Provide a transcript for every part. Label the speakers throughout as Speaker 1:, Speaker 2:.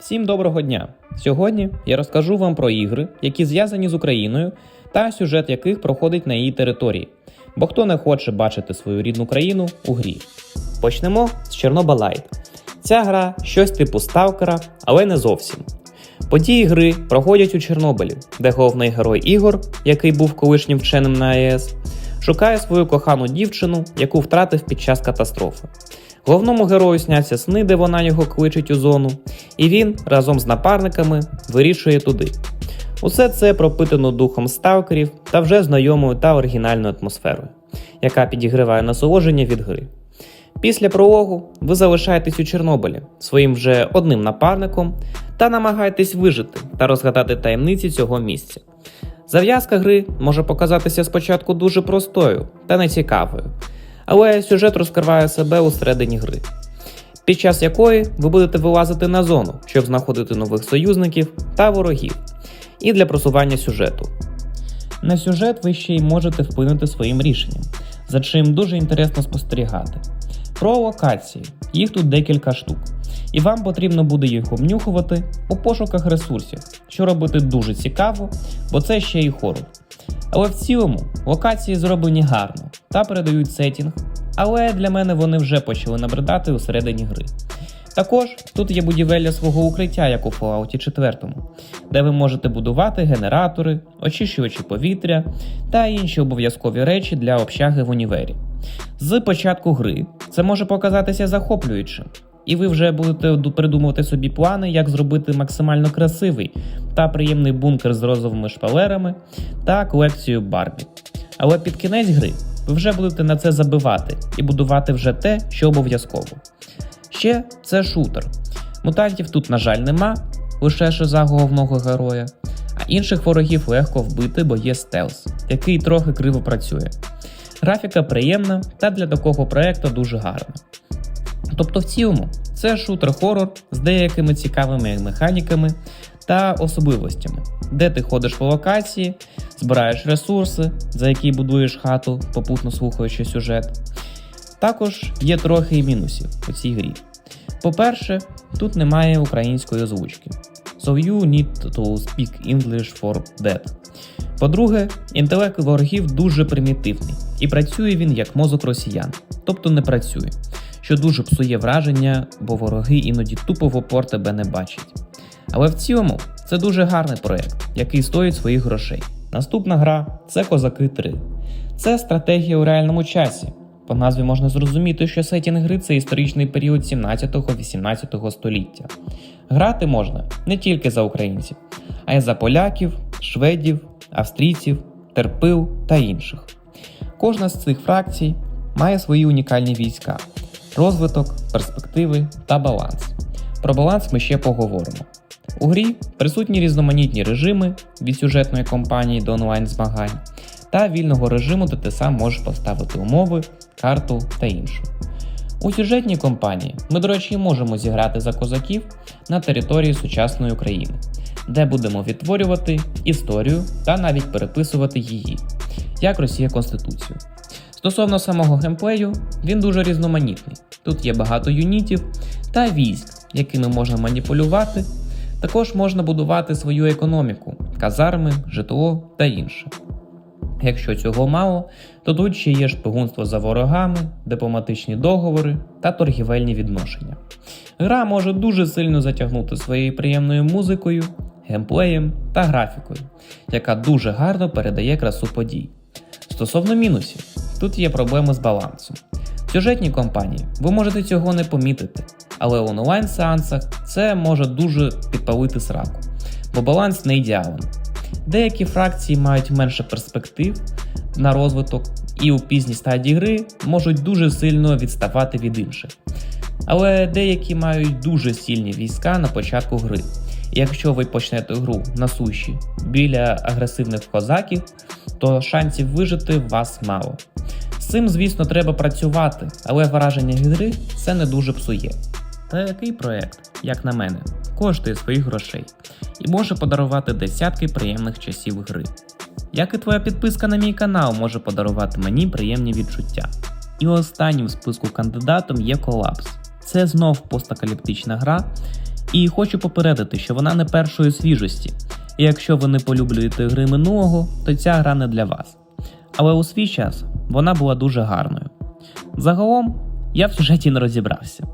Speaker 1: Всім доброго дня! Сьогодні я розкажу вам про ігри, які зв'язані з Україною, та сюжет яких проходить на її території. Бо хто не хоче бачити свою рідну країну у грі. Почнемо з Чорноба Лайт. Ця гра щось типу сталкера, але не зовсім. Події гри проходять у Чорнобилі, де головний герой Ігор, який був колишнім вченим на АЕС, шукає свою кохану дівчину, яку втратив під час катастрофи. Головному герою сняться сни, де вона його кличить у зону, і він разом з напарниками вирішує туди. Усе це пропитано духом сталкерів та вже знайомою та оригінальною атмосферою, яка підігриває насолодження від гри. Після прологу ви залишаєтесь у Чорнобилі своїм вже одним напарником та намагаєтесь вижити та розгадати таємниці цього місця. Зав'язка гри може показатися спочатку дуже простою та нецікавою, але сюжет розкриває себе у середині гри, під час якої ви будете вилазити на зону, щоб знаходити нових союзників та ворогів, і для просування сюжету. На сюжет ви ще й можете вплинути своїм рішенням, за чим дуже інтересно спостерігати. Про локації, їх тут декілька штук, і вам потрібно буде їх обнюхувати у пошуках ресурсів, що робити дуже цікаво, бо це ще й хорор. Але в цілому локації зроблені гарно та передають сетінг, але для мене вони вже почали набридати у середині гри. Також тут є будівелля свого укриття, як у Fallout 4, де ви можете будувати генератори, очищувачі повітря та інші обов'язкові речі для общаги в універі. З початку гри це може показатися захоплюючим, і ви вже будете придумувати собі плани, як зробити максимально красивий та приємний бункер з розовими шпалерами та колекцією Барбі. Але під кінець гри ви вже будете на це забивати і будувати вже те, що обов'язково. Ще це шутер. Мутантів тут, на жаль, нема, лише шиза головного героя, а інших ворогів легко вбити, бо є стелс, який трохи криво працює. Графіка приємна та для такого проекту дуже гарна. Тобто, в цілому, це шутер-хорор з деякими цікавими механіками та особливостями, де ти ходиш по локації, збираєш ресурси, за які будуєш хату, попутно слухаючи сюжет. Також є трохи і мінусів у цій грі. По-перше, тут немає української озвучки. So you need to speak English for that. По-друге, інтелект ворогів дуже примітивний, і працює він як мозок росіян, тобто не працює, що дуже псує враження, бо вороги іноді тупо в опор тебе не бачать. Але в цілому це дуже гарний проект, який стоїть своїх грошей. Наступна гра це Козаки 3. Це стратегія у реальному часі. По назві можна зрозуміти, що сетінг гри це історичний період 17-18 століття. Грати можна не тільки за українців, а й за поляків, шведів, австрійців, терпил та інших. Кожна з цих фракцій має свої унікальні війська, розвиток, перспективи та баланс. Про баланс ми ще поговоримо. У грі присутні різноманітні режими від сюжетної кампанії до онлайн змагань та вільного режиму, де ти сам можеш поставити умови, карту та інше. У сюжетній кампанії ми, до речі, можемо зіграти за козаків на території сучасної України, де будемо відтворювати історію та навіть переписувати її, як Росія Конституцію. Стосовно самого геймплею, він дуже різноманітний. Тут є багато юнітів та військ, якими можна маніпулювати. Також можна будувати свою економіку, казарми, житло та інше. Якщо цього мало, то тут ще є шпигунство за ворогами, дипломатичні договори та торгівельні відношення. Гра може дуже сильно затягнути своєю приємною музикою, геймплеєм та графікою, яка дуже гарно передає красу подій. Стосовно мінусів, тут є проблеми з балансом. В сюжетній кампанії ви можете цього не помітити, але в онлайн-сеансах це може дуже підпалити сраку, бо баланс не ідеален. Деякі фракції мають менше перспектив на розвиток і у пізній стадії гри можуть дуже сильно відставати від інших. Але деякі мають дуже сильні війська на початку гри. Якщо ви почнете гру на суші біля агресивних козаків, то шансів вижити вас мало. З цим, звісно, треба працювати, але враження гри це не дуже псує. Та який проект, як на мене, коштує своїх грошей і може подарувати десятки приємних часів гри. Як і твоя підписка на мій канал може подарувати мені приємні відчуття. І останнім в списку кандидатом є колапс. Це знов постакаліптична гра, І хочу попередити, що вона не першої свіжості. І якщо ви не полюблюєте гри минулого, то ця гра не для вас. Але у свій час вона була дуже гарною. Загалом, я в сюжеті не розібрався.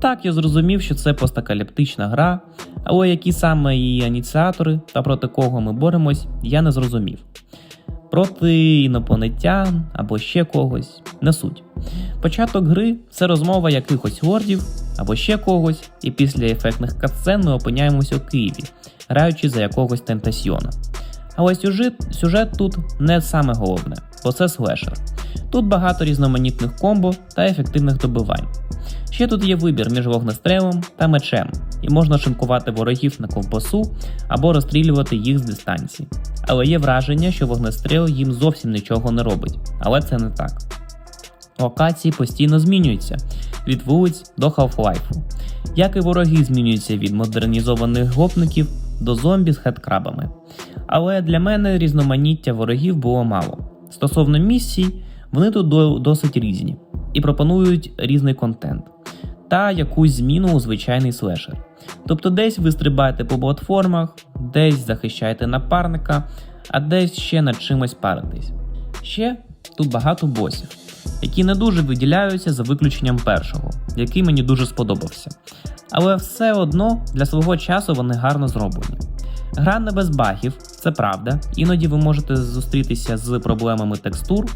Speaker 1: Так, я зрозумів, що це постакаліптична гра, але які саме її ініціатори та проти кого ми боремось, я не зрозумів. Проти інопланетян або ще когось не суть. Початок гри це розмова якихось лордів або ще когось, і після ефектних катсцен ми опиняємося у Києві, граючи за якогось тентасьйона. Але сюжет, сюжет тут не саме головне, бо це слешер. Тут багато різноманітних комбо та ефективних добивань. Ще тут є вибір між вогнестрелом та мечем, і можна шинкувати ворогів на ковбасу або розстрілювати їх з дистанції. Але є враження, що вогнестрел їм зовсім нічого не робить, але це не так. Локації постійно змінюються від вулиць до Half-Life, як і вороги змінюються від модернізованих гопників до зомбі з хедкрабами. Але для мене різноманіття ворогів було мало. Стосовно місій, вони тут досить різні і пропонують різний контент та якусь зміну у звичайний слешер. Тобто десь ви стрибаєте по платформах, десь захищаєте напарника, а десь ще над чимось паритесь. Ще тут багато босів, які не дуже виділяються за виключенням першого, який мені дуже сподобався. Але все одно для свого часу вони гарно зроблені. Гра не без багів, це правда. Іноді ви можете зустрітися з проблемами текстур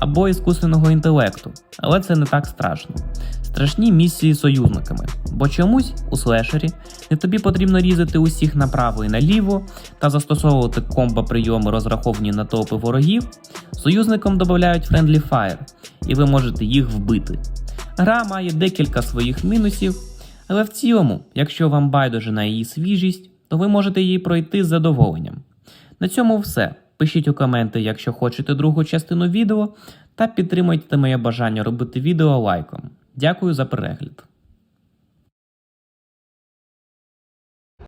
Speaker 1: або іскусственного інтелекту, але це не так страшно. Страшні місії союзниками, бо чомусь у слешері не тобі потрібно різати усіх направо і наліво та застосовувати комбо прийоми, розраховані на толпи ворогів. Союзникам додають Friendly Fire, і ви можете їх вбити. Гра має декілька своїх мінусів, але в цілому, якщо вам байдуже на її свіжість, то ви можете її пройти з задоволенням. На цьому все. Пишіть у коменти, якщо хочете другу частину відео, та підтримуйте моє бажання робити відео лайком. Дякую за перегляд.